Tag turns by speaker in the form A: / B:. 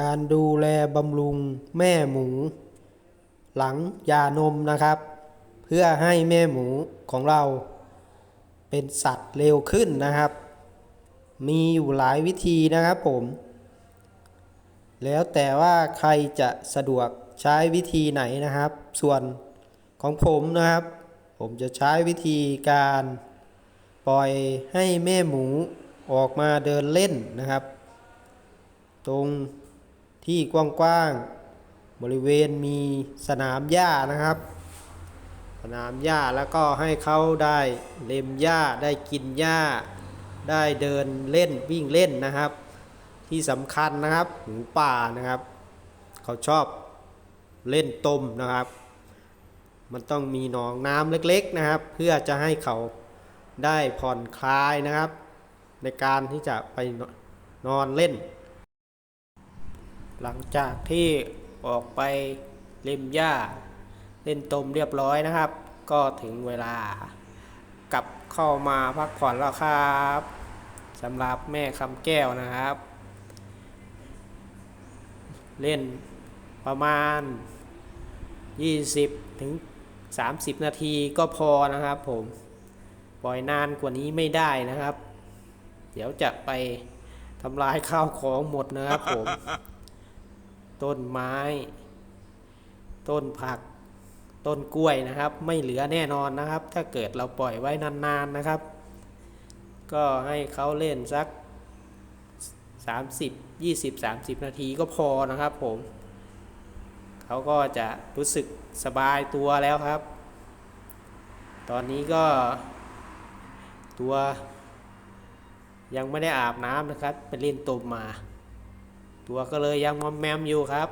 A: การดูแลบำรุงแม่หมู หลังยานมนะครับ เพื่อให้แม่หมูของเรา เป็นสัตว์เร็วขึ้นนะครับ มีอยู่หลายวิธีนะครับผม แล้วแต่ว่าใครจะสะดวกใช้วิธีไหนนะครับ ส่วนของผมนะครับ ผมจะใช้วิธีการปล่อยให้แม่หมูออกมาเดินเล่นนะครับ ตรง ที่กว้างๆบริเวณมีสนามหญ้านะครับ สนามหญ้าแล้วก็ให้เขาได้เล็มหญ้าได้กินหญ้า ได้เดินเล่นวิ่งเล่นนะครับ ที่สำคัญนะครับหมูป่านะครับ เขาชอบเล่นตมนะครับ มันต้องมีหนองน้ำเล็กๆนะครับ เพื่อจะให้เขาได้ผ่อนคลายนะครับ ในการที่จะไปนอนเล่น หลังจากที่ออกไปเล่มหญ้า เล่นตมเรียบร้อยนะครับ ก็ถึงเวลากลับเข้ามาพักผ่อนแล้วครับสำหรับแม่คำแก้วนะครับ เล่นประมาณ 20ถึง30 นาทีก็พอนะครับผมปล่อยนานกว่านี้ไม่ได้นะครับ เดี๋ยวจะไปทำลายข้าวของหมดนะครับผม ต้นไม้ ต้นผัก ต้นกล้วยนะครับ ไม่เหลือแน่นอนนะครับ ถ้าเกิดเราปล่อยไว้นานๆนะครับ ก็ให้เขาเล่นสัก 30 20 30 นาทีก็พอนะครับผมเขาก็จะรู้สึกสบายตัวแล้วครับ ตอนนี้ก็ตัวยังไม่ได้อาบน้ำนะครับ ไปเล่นตมมา ตัวก็เลยยังมอมแมมอยู่ครับ